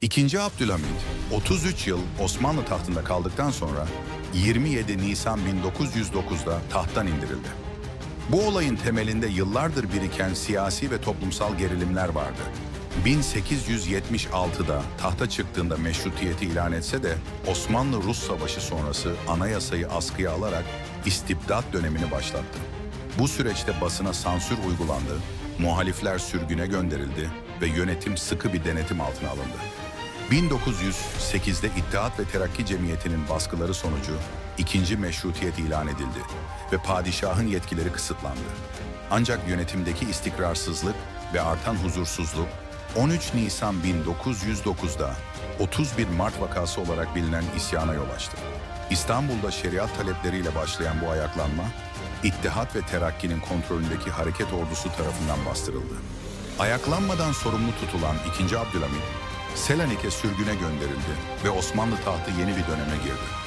İkinci Abdülhamit 33 yıl Osmanlı tahtında kaldıktan sonra 27 Nisan 1909'da tahttan indirildi. Bu olayın temelinde yıllardır biriken siyasi ve toplumsal gerilimler vardı. 1876'da tahta çıktığında meşrutiyeti ilan etse de Osmanlı-Rus Savaşı sonrası anayasayı askıya alarak istibdat dönemini başlattı. Bu süreçte basına sansür uygulandı, muhalifler sürgüne gönderildi ve yönetim sıkı bir denetim altına alındı. 1908'de İttihat ve Terakki Cemiyeti'nin baskıları sonucu ikinci meşrutiyet ilan edildi ve padişahın yetkileri kısıtlandı. Ancak yönetimdeki istikrarsızlık ve artan huzursuzluk 13 Nisan 1909'da 31 Mart vakası olarak bilinen isyana yol açtı. İstanbul'da şeriat talepleriyle başlayan bu ayaklanma, İttihat ve Terakki'nin kontrolündeki hareket ordusu tarafından bastırıldı. Ayaklanmadan sorumlu tutulan 2. Abdülhamit, Selanik'e sürgüne gönderildi ve Osmanlı tahtı yeni bir döneme girdi.